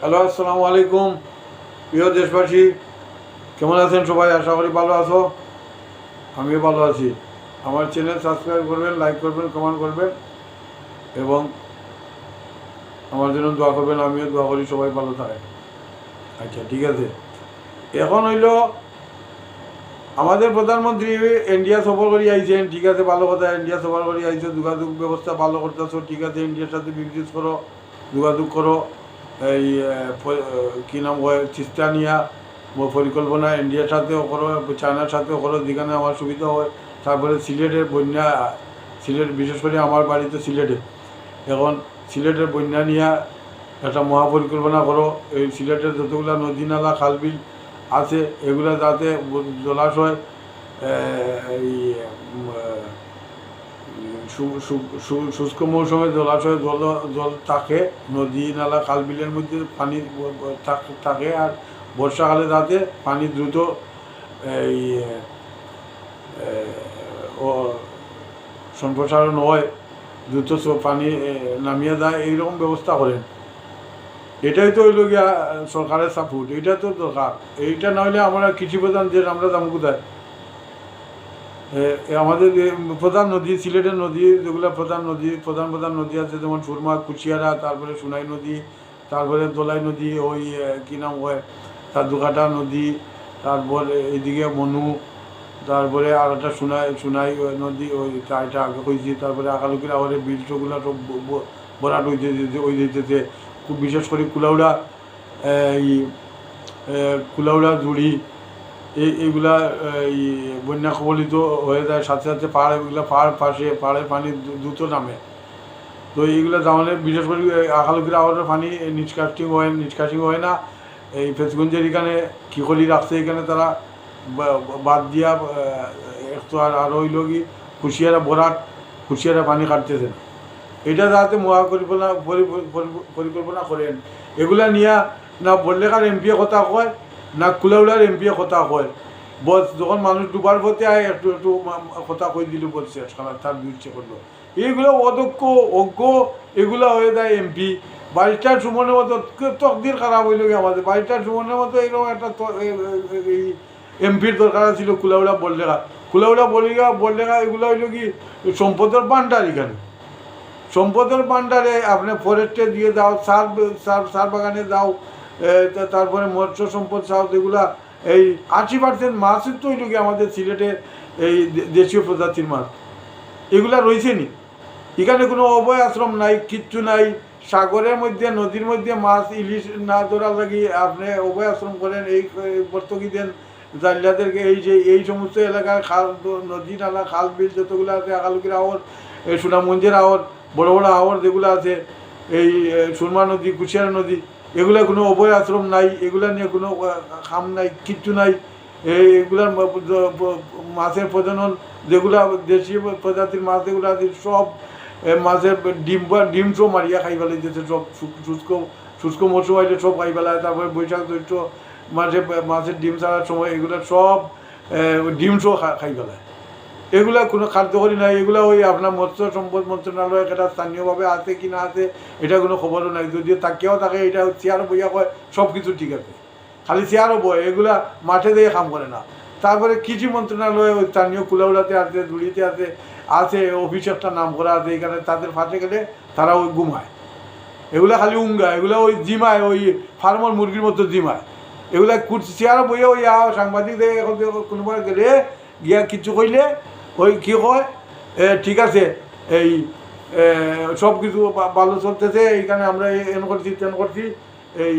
Hello, আসসালামু আলাইকুম। প্রিয় দেশবাসী, কেমন আছেন সবাই? আশা করি ভালো আছো। আমিও ভালো আছি। আমার চ্যানেল সাবস্ক্রাইব করবেন লাইক করবেন কমেন্ট করবেন এবং আমার জন্য দোয়া করবেন। আমিও দোয়া করি সবাই ভালো থাকে আচ্ছা ঠিক আছে। এখন হইল, আমাদের প্রধানমন্ত্রী ইন্ডিয়া সফর করি আইছেন। ঠিক আছে, ভালো কথা। ইন্ডিয়া সফর করি আইছে। যোগাযোগ ব্যবস্থা ভালো করতেছো। ঠিক আছে ইন্ডিয়ার সাথে বিজনেস করো, যোগাযোগ করো। এই কি নাম চিস্তা নিয়া ব- পরিকল্পনা ইন্ডিয়ার সাথেও করো চায়নার সাথেও করো যেখানে আমার সুবিধা হয়। তারপরে সিলেটের বন্যা সিলেট বিশেষ করে আমার বাড়িতে সিলেটে এখন সিলেটের বন্যা নিয়ে একটা মহাপরিকল্পনা করো এই সিলেটের যতগুলো নদী নালা খাল বিল আছে এগুলো যাতে জলাশয় এই শুষ্ক মৌসুমে জলাশয়ে জল জল থাকে, নদী, নালা খাল বিলের মধ্যে পানি থাক- আর বর্ষাকালে তাতে পানি দ্রুত এই সম্প্রসারণ হয়, দ্রুত পানি নামিয়ে দেয়, এইরকম ব্যবস্থা করেন। এটাই তো হইল গিয়া সরকারের সাপোর্ট এইটা তো দরকার। এইটা নইলে আমরা কৃষি প্রধান দেশ আমরা যাব কোথায় আমাদের প্রধান নদী, সিলেটের নদী, যেগুলো প্রধান নদী, প্রধান প্রধান নদী আছে, যেমন সুরমা কুচিয়ারা তারপরে সুনাই নদী, তারপরে দোলাই নদী, ওই কী নাম হয় তার দুঘাটা নদী, তারপরে এইদিকে মনু, তারপরে আর একটা সুনাই সুনাই নদী, ওই এটা আগে হয়েছে, তারপরে আকালুকির আওয়ারে বিলসগুলো সব ভরাট হইতে ওই খুব বিশেষ করে কুলাউড়া এই কুলাউড়া জুড়ি এইগুলা এই বন্যা কবলিত হয়ে যায় সাথে সাথে পাহাড় এগুলো পাহাড় পাশে পাহাড়ের পানি দ্রুত নামে। তো এইগুলো জামানে বিশেষ করে আকালুকির আওয়ারের পানি নিষ্কাশিং হয় নিষ্কাশিং হয় না। এই ফেসগঞ্জের এখানে খিকলি রাখছে এখানে তারা বাদ দিয়া আহ, একটু আর আরও হইল কি কুশিয়ারা বরাট কুশিয়ারা পানি কাটতেছে না এটা যাতে মহাপরিকল্পনা পরি- পরি- পরিকল্পনা করেন। এগুলা নিয়ে না বললে কার এমপিএ কথা কয় না কুলাউলার এমপি কথা কয়। বস যখন মানুষ ডুবার পথে আয় একটু একটু কথা কই দিল বলছে তার বিরুদ্ধে করল এইগুলো অদক্ষ, অজ্ঞ এগুলো হয়ে যায় এমপি বাইশটার সুমনের মতো তকদির খারাপ হইল আমাদের বাইশটার সুমনের মতো এরকম একটা এই এমপির দরকার ছিল কুলাউড়া বললেখা কুলাউড়া বলিগা বললেখা এগুলো হইল কি সম্পদের ভান্ডার এখানে সম্পদের ভান্ডারে আপনি ফরেস্টে দিয়ে দাও সার সার সার বাগানে তা- তারপরে মৎস্য সম্পদ চাও যেগুলা এই আশি পার্সেন্ট মাছই তো হইল কি আমাদের সিলেটে এই দেশীয় প্রজাতির মাছ। এগুলা রয়েছে নি। এখানে কোনো অভয় আশ্রম নাই, কিচ্ছু নাই। সাগরের মধ্যে, নদীর মধ্যে মাছ, ইলিশ না ধরার লাগি আপনি অভয় আশ্রম করেন, এই ভর্তুকি দেন জালিয়াদেরকে এই যে, এই সমস্ত এলাকার খাল, নদী, নালা, খাল, বিল যতগুলো আছে আকালুকির আওয়ার এই সুনামগঞ্জের আওয়ার বড় বড় আওয়ার যেগুলো আছে, এই সুরমা নদী, কুশিয়ারা নদী এগুলা কোনো অভয় আশ্রম নাই, এগুলা নিয়ে কোনো খাম নাই, কিচ্ছু নাই। এগুলার মাছের প্রজনন, যেগুলা দেশীয় প্রজাতির মাছ, যেগুলো আছে, সব মাছের ডিম বা- ডিম সব মারিয়া খাই ফেলাইতেছে সব শুষ্ক শুষ্ক মৌসুম আইলে সব খাই ফেলায় তারপরে বৈশাখ জ্যৈষ্ঠ মাঝে মাছের ডিম ছাড়ার সময় এগুলো সব ডিম সব খাই ফেলায় এগুলা কোনো কার্যকরী নাই, এগুলা ওই আপনার মৎস্য সম্পদ মন্ত্রণালয় এটা স্থানীয়ভাবে আছে কি না আছে, এটা কোনো খবরও নাই। যদিও তাকেও থাকে এটা চেয়ার বইয়া কয় সব কিছু ঠিক আছে। খালি চেয়ারও বয় এগুলা মাঠে দিয়ে কাম করে না। তারপরে কৃষি মন্ত্রণালয় ওই স্থানীয় কুলাউড়াতে আছে দুলিতে আছে আছে, অফিস একটা নাম করা আছে, এখানে তাদের ফাঁসে গেলে তারা ওই ঘুমায়। এগুলা খালি উঙ্গা, এগুলা ওই জিমায়, ওই ফার্মার মুরগির মতো জিমায়। এগুলা কুর্সি চেয়ারও বইয়া ওই আও সাংবাদিক দেখে এখন দেখো গেলে গিয়া কিছু কইলে ওই কি এ, ঠিক আছে এই সব কিছু ভালো চলতেছে এইখানে আমরা এন করছি তেন করছি এই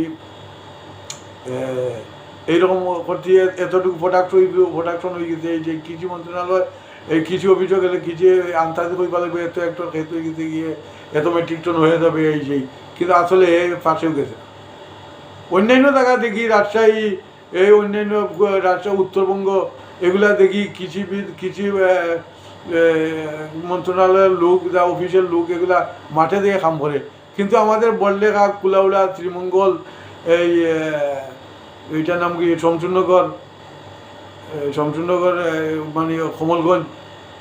এইরকম করছি এতটুকু প্রোডাকশন প্রোডাকশন হয়ে গেছে এই যে কৃষি মন্ত্রণালয় এই কৃষি অফিসে গেলে কৃষি আন্তাজে কই পারবে এত একটা ক্ষেত হয়ে গেছে গিয়ে এত মেট্রিক টন হয়ে যাবে এই সেই কিন্তু আসলে এ পাশেও গেছে। অন্যান্য জায়গা দেখি রাজশাহী এই অন্যান্য রাজশাহী উত্তরবঙ্গ এগুলা দেখি কৃষিবিদ কৃষি মন্ত্রণালয়ের লোক যা অফিসের লোক এগুলা মাঠে দিয়ে কাম করে। কিন্তু আমাদের বললেখা কুলাউড়া শ্রীমঙ্গল এই এইটার নাম কি? শমসুন্নগর এই মানে কমলগঞ্জ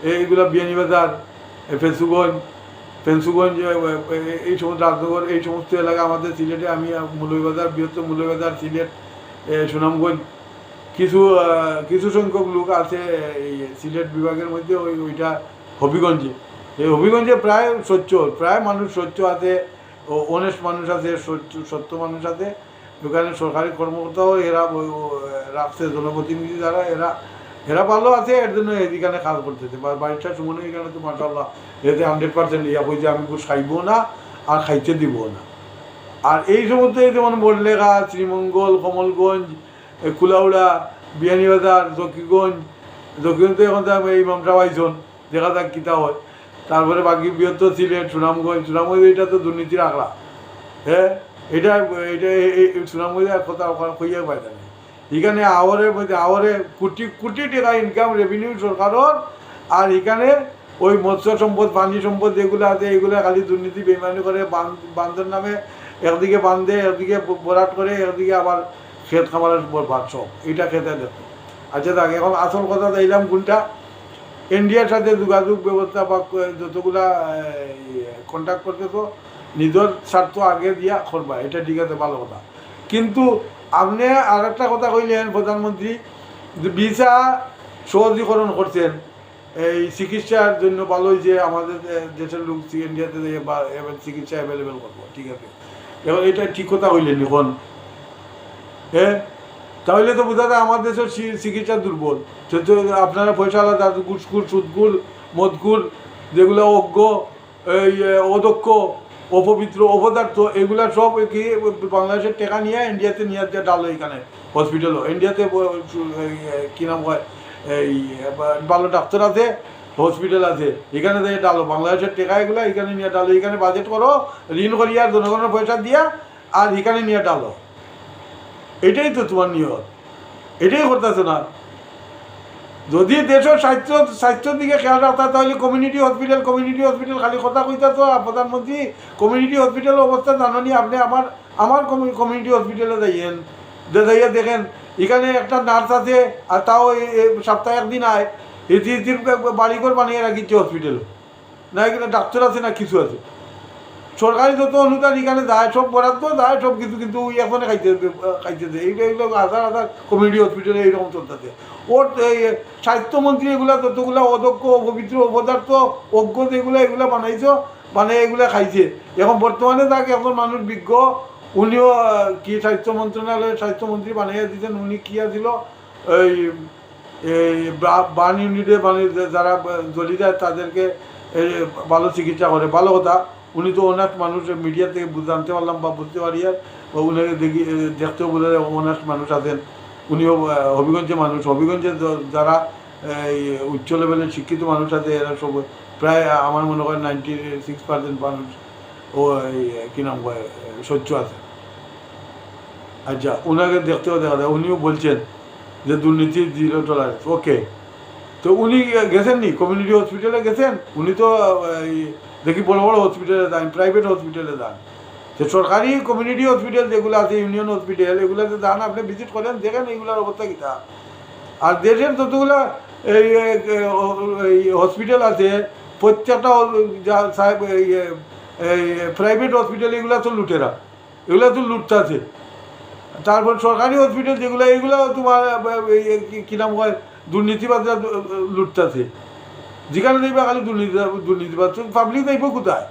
এইগুলা বিয়ানীবাজার ফেসুগঞ্জ এ, এই সমস্ত রাজনগর এই সমস্ত এলাকা আমাদের সিলেটে আমি মৌলভীবাজার বৃহত্তর মৌলভীবাজার সিলেট সুনামগঞ্জ কিছু কিছু সংখ্যক লোক আছে এই সিলেট বিভাগের মধ্যে, ওই, ওইটা হবিগঞ্জে। এই হবিগঞ্জে প্রায় স্বচ্ছ, প্রায় মানুষ স্বচ্ছ আছে অনেস্ট মানুষ আছে সত্য মানুষ আছে। ওখানে সরকারি কর্মকর্তাও এরা রাখছে জনপ্রতিনিধি যারা, এরা এরা ভালো আছে, এর জন্য এদিকে কাজ করতেছে। বা বাড়িটা সুমনে এখানে তো মাসাল্লাহ এতে হান্ড্রেড পার্সেন্ট ইয়া হয়েছে, আমি খাইবো না, আর খাইতে দিব না। আর এই সমস্ত যেমন বড়লেখা শ্রীমঙ্গল, কমলগঞ্জ কুলাউড়া বিয়ানীবাজার জকিগঞ্জ জকিগঞ্জ এখন এই ইমামটা পাইছন দেখা যাক কিতা হয়। তারপরে বাকি বৃহত্তর সিলেট সুনামগঞ্জ সুনামগঞ্জ এটা তো দুর্নীতির আঁকড়া হ্যাঁ এটা এটা এই- এই সুনামগঞ্জে আর কথা কইয়া পাই না এখানে আওয়ারের মধ্যে আওয়ারে কোটি কোটি টাকা ইনকাম রেভিনিউ সরকারের আর এখানে ওই মৎস্য সম্পদ, পানি সম্পদ যেগুলো আছে এগুলো খালি দুর্নীতি বেমানি করে বান- বান্ধের নামে একদিকে বান্ধে একদিকে বরাট করে একদিকে আবার ক্ষেত খামারের উপর বাদ সব। এটা খেতে দেখো আচ্ছা দেখ, এখন আসল কথা দিলাম কোনটা ইন্ডিয়ার সাথে যোগাযোগ ব্যবস্থা বা যতগুলা কন্ট্যাক্ট করতেছো নিজের স্বার্থ আগে দিয়া করবা, এটা ঠিক আছে, ভালো কথা। কিন্তু আপনি আর একটা কথা কইলেন, প্রধানমন্ত্রী, যে ভিসা সহজীকরণ করছেন, এই চিকিৎসার জন্য ভালো যে আমাদের দেশের লোক ইন্ডিয়াতে চিকিৎসা অ্যাভেলেবেল করব, ঠিক আছে। এবার এটা ঠিক কথা হইলেন এখন। হ্যাঁ? তাহলে তো বোঝা যায় আমার দেশের চিকিৎসা দুর্বল। আপনারা পয়সা আলাদা গুসকুর সুদকুর মদকুর যেগুলো অজ্ঞ, এই অদক্ষ, অপবিত্র, অপদার্থ, এগুলা সব কি, বাংলাদেশের টাকা নিয়ে ইন্ডিয়াতে নিয়ে যে ডালো এখানে হসপিটালও ইন্ডিয়াতে কি নাম হয়, এই ভালো ডাক্তার আছে হসপিটাল আছে, এখানে দিয়ে ডালো বাংলাদেশের টাকা এগুলো এখানে নিয়ে ডালো এখানে বাজেট করো, ঋণ করিয়া জনগণের পয়সা দিয়া, আর এখানে নিয়ে ডালো এটাই তো তোমার নিয়ত। এটাই করতেছে না। যদি দেশের স্বাস্থ্য, স্বাস্থ্যের দিকে খেয়াল রাখতা তাহলে কমিউনিটি হসপিটাল কমিউনিটি হসপিটাল খালি কথা কইতা তো প্রধানমন্ত্রী কমিউনিটি হসপিটাল অবস্থা জাননি, আপনি আমার আমার কমিউনিটি হসপিটালে যাইয়েন। যাইয়া দেখেন, এখানে একটা নার্স আছে, আর তাও সপ্তাহে একদিন আয়। এটি বাড়িঘর বানিয়ে রাখিচ্ছে হসপিটালে না, এখানে ডাক্তার আছে না কিছু আছে। সরকারি যত অনুদান এখানে যায় সব বরাদ্দ যায় সব কিছু কিন্তু এখনে খাইতে খাইতেছে এইটা এগুলো হাজার হাজার কমিউনিটি হসপিটালে এইরকম চলতেছে। ওর, এই স্বাস্থ্যমন্ত্রী এগুলা যতগুলো অদক্ষ অপবিত্র অপদার্থ, অজ্ঞ যেগুলো, এগুলো বানাইছো, বানাই এগুলো খাইছে। এখন বর্তমানে তাকে এখন মানুষ বিজ্ঞ, উনিও কি স্বাস্থ্য মন্ত্রণালয়ের স্বাস্থ্যমন্ত্রী বানাইয়া দিতেন উনি কি আছিল? এই এই, বা- বার্ন ইউনিটে মানে যারা জ্বলি যায় তাদেরকে ভালো চিকিৎসা করে। ভালো কথা। উনি তো অনেক মানুষ মিডিয়া থেকে জানতে পারলাম বা বুঝতে পারি আর বা উনাকে দেখি দেখতেও বলে অনেক মানুষ আছেন। উনিও হবিগঞ্জের মানুষ। হবিগঞ্জে য- যারা উচ্চ লেভেলের শিক্ষিত মানুষ আছে এরা সব প্রায় আমার মনে হয় নাইনটি সিক্স পার্সেন্ট মানুষ ও কী নাম স্বচ্ছ আছে। আচ্ছা ওনাকে দেখতেও দেখা যায়। উনিও বলছেন যে দুর্নীতি জিরো টলারেন্স ওকে তো উনি গেছেন নি? কমিউনিটি হসপিটালে গেছেন? উনি তো এই, দেখি বড় বড় হসপিটালে যান প্রাইভেট হসপিটালে যান তো সরকারি কমিউনিটি হসপিটাল যেগুলো আছে ইউনিয়ন হসপিটাল এগুলোতে যান আপনি ভিজিট করেন, দেখেন এইগুলোর অবস্থা কীটা আর দেশের যতগুলো এই হসপিটাল আছে, প্রত্যেকটা যা প্রাইভেট হসপিটাল এগুলো তো লুটেরা। এগুলো তো লুটতে আছে তারপর সরকারি হসপিটাল যেগুলো এগুলো তোমার কি- কি নাম হয় দুর্নীতিবাদরা লুটতেছে। যেখানে দেখবে খালি দুর্নীতি দুর্নীতিবাদ পাবলিক দেখব কোথায়?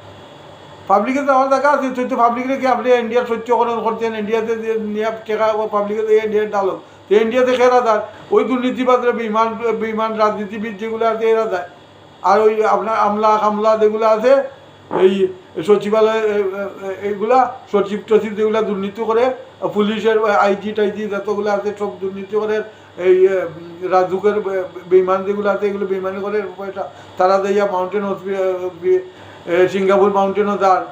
পাবলিকে যাওয়ার জায়গা আছে তো পাবলিকে কি আপনি ইন্ডিয়ার সত্যকরণ করছেন ইন্ডিয়াতে নিয়ে টেকা পাবলিকে ইন্ডিয়ার ডালো তো ইন্ডিয়াতে খেরা যায়। ওই দুর্নীতিবাদরা বিমান বিমান রাজনীতিবিদ যেগুলো আছে, এরা যায়। আর ওই আপনার আমলা কামলা যেগুলো আছে, এই সচিবালয় এইগুলা সচিব টচিব যেগুলো দুর্নীতি করে, পুলিশের আইজি টাইজি যতগুলো আছে, সব দুর্নীতি করে এই রাজুকের বিমান যেগুলো আছে, এগুলো বিমানে করে তারা যাইয়া মাউন্টেন সিঙ্গাপুর মাউন্টেনও যান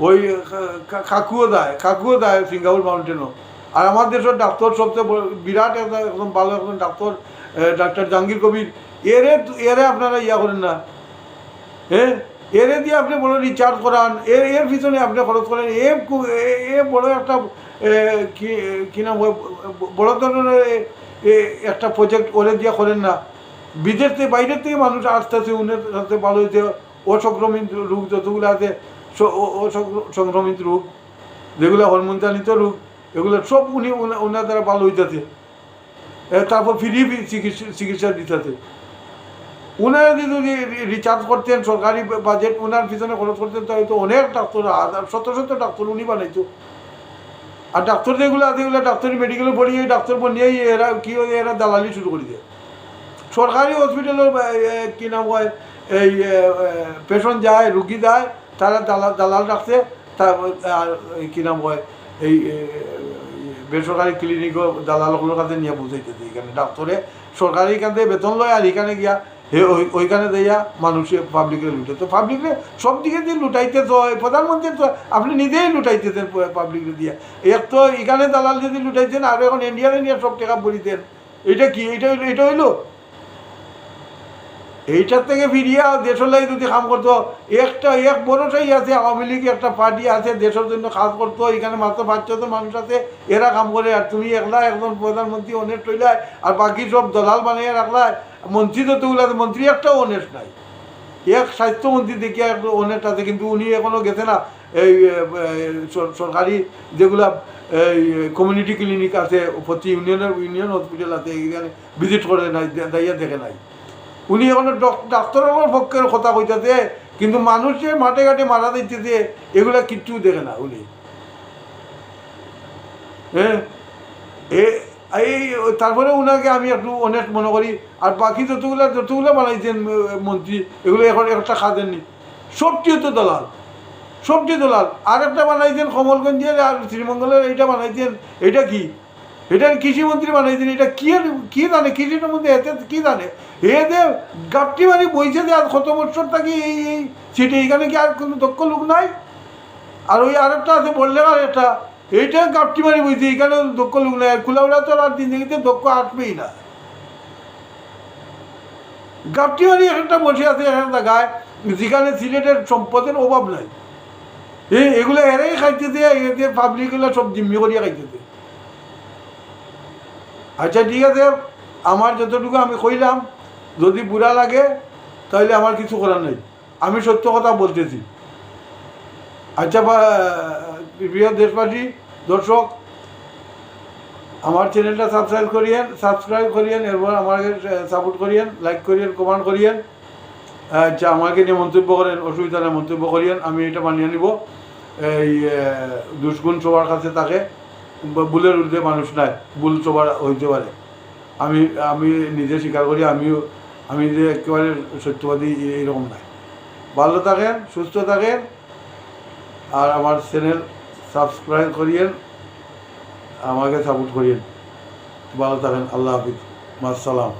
ওই খা- দেয়, কাকুও দেয় সিঙ্গাপুর মাউন্টেনও আর আমার দেশের ডাক্তার সবচেয়ে বিরাট একটা একদম ভালো একজন ডাক্তার ডাক্তার জাহাঙ্গীর কবির, এরে এরে আপনারা ইয়া করেন না। হ্যাঁ এরে দিয়ে আপনি বড় রিচার্জ করান, এর এর পিছনে আপনি খরচ করেন, এ এ- বড় একটা কি কি নাম বড় ধরনের এ- একটা প্রজেক্ট ওরে দিয়ে করেন না। বিদেশ থেকে, বাইরের থেকে মানুষ আসতেছে উনের সাথে ভালো হয়েছে অসংক্রমিত রোগ যতগুলো আছে সংক্রমিত রোগ, যেগুলো হরমোনজনিত রোগ, এগুলো সব উনি ওনার দ্বারা ভালো হইতেছে। তারপর ফ্রি চিকিৎসা চিকিৎসা দিতেছে। উনারা যদি রিচার্জ করতেন, সরকারি বাজেট ওনার পিছনে খরচ করতেন, তাহলে তো অনেক ডাক্তার শত শত ডাক্তার উনি বানাইতো। আর ডাক্তার যেগুলো আছে এগুলো ডাক্তারি মেডিকেলে পড়িয়ে ডাক্তার বনিয়েই এরা কি হয়, এরা দালালি শুরু করে দেয়। সরকারি হসপিটালের কি নাম হয়, এই পেশেন্ট যায়, রুগী যায়, তারা দালাল দালাল রাখছে তার আর কি নাম হয়, এই বেসরকারি ক্লিনিকও দালালগুলোর কাছে নিয়ে বুঝাইতেছে এখানে ডাক্তারে সরকারি এখান থেকে বেতন লয়, আর এখানে গিয়া হে ওই- ওইখানে দেয়া মানুষে পাবলিকে লুটে তো পাবলিকে সব দিকে দিয়ে লুটাইতে তো হয়, প্রধানমন্ত্রী তো আপনি নিজেই লুটাইতেছেন পাবলিকে দিয়া। এক তো এখানে দালাল যদি লুটাইতেন আর এখন ইন্ডিয়ার নিয়ে সব টাকা বলিতেন এটা কি? এটা হইল এটা হইল? এইটার থেকে ফিরিয়া দেশের লাগে যদি কাম করতো একটা এক বড়টাই আছে আওয়ামী লীগ একটা পার্টি আছে দেশের জন্য কাজ করতো এখানে মাত্র পাঁচ ছজন মানুষ আছে এরা কাম করে আর তুমি একলা একজন প্রধানমন্ত্রী অনেক টইলায় আর বাকি সব দলাল বানিয়ে রাখলায় মন্ত্রী যতগুলো আছে মন্ত্রী, একটাও অনেক নাই। এক স্বাস্থ্যমন্ত্রী দেখি একটু অনেক আছে, কিন্তু উনি এখনও গেছে না, এই সরকারি যেগুলা, এই কমিউনিটি ক্লিনিক আছে, প্রতি ইউনিয়নের ইউনিয়ন হসপিটাল আছে এখানে ভিজিট করে নাই দাইয়া দেখে নাই। উনি এখন ডাক্তারের পক্ষের কথা কইতাছে, কিন্তু মানুষ মাঠে ঘাটে মারা দিতেছে এগুলা কিচ্ছু দেখে না উনি। হ্যাঁ এই, তারপরে ওনাকে আমি একটু অনেক মনে করি। আর বাকি যতগুলো যতগুলো বানাইছেন মন্ত্রী, এগুলো এখন একটা খাদেননি সবটি তো দলাল। সবটি দলাল। আর একটা বানাইছেন কমলগঞ্জের আর শ্রীমঙ্গলের, এইটা বানাইছেন এটা কি? এটা কৃষিমন্ত্রী বানাইছেন এটা কি কি জানে? কৃষির মধ্যে এতে কি জানে? এ যে গাপটি মানে বইছে যে আর কত বছর থাকি এই এই সিটে এইখানে কি আর কোনো দক্ষ লোক নাই? আর ওই আরেকটা আছে বললে আর একটা এইটা গাপটি মারি বইছে এইখানে দক্ষ লোক নাই, আর কুলাউড়া তো আর জিন্দগিতে দক্ষ আসবেই না। গাপটি মারি একটা বসে আছে একটা জায়গায় যেখানে সিলেটের সম্পদের অভাব নাই। এই এগুলো এরাই খাইতেছে এদের পাবলিকগুলো সব জিম্মি করিয়া খাইতেছে আচ্ছা ঠিক আছে, আমার যতটুকু আমি কইলাম, যদি বুড়া লাগে তাহলে আমার কিছু করার নেই। আমি সত্য কথা বলতেছি। আচ্ছা প্রিয় দেশবাসী, দর্শক, আমার চ্যানেলটা সাবস্ক্রাইব করিয়েন সাবস্ক্রাইব করিয়েন, এরপর আমাকে সাপোর্ট করিয়েন লাইক করিয়েন কমেন্ট করিয়েন আচ্ছা আমাকে নিয়ে মন্তব্য করেন, অসুবিধা নেই মন্তব্য করিয়েন, আমি এটা মানিয়ে নিব। এই দুষ্গুণ সবার কাছে তাকে ভুলের ঊর্ধ্বে মানুষ নাই ভুল সবার হইতে পারে। আমি আমি নিজে স্বীকার করি, আমিও, আমি যে একেবারে সত্যবাদী এইরকম নাই। ভালো থাকেন, সুস্থ থাকেন, আর আমার চ্যানেল সাবস্ক্রাইব করিয়েন আমাকে সাপোর্ট করিয়েন। ভালো থাকেন আল্লাহ হাফিজ। মাসালাম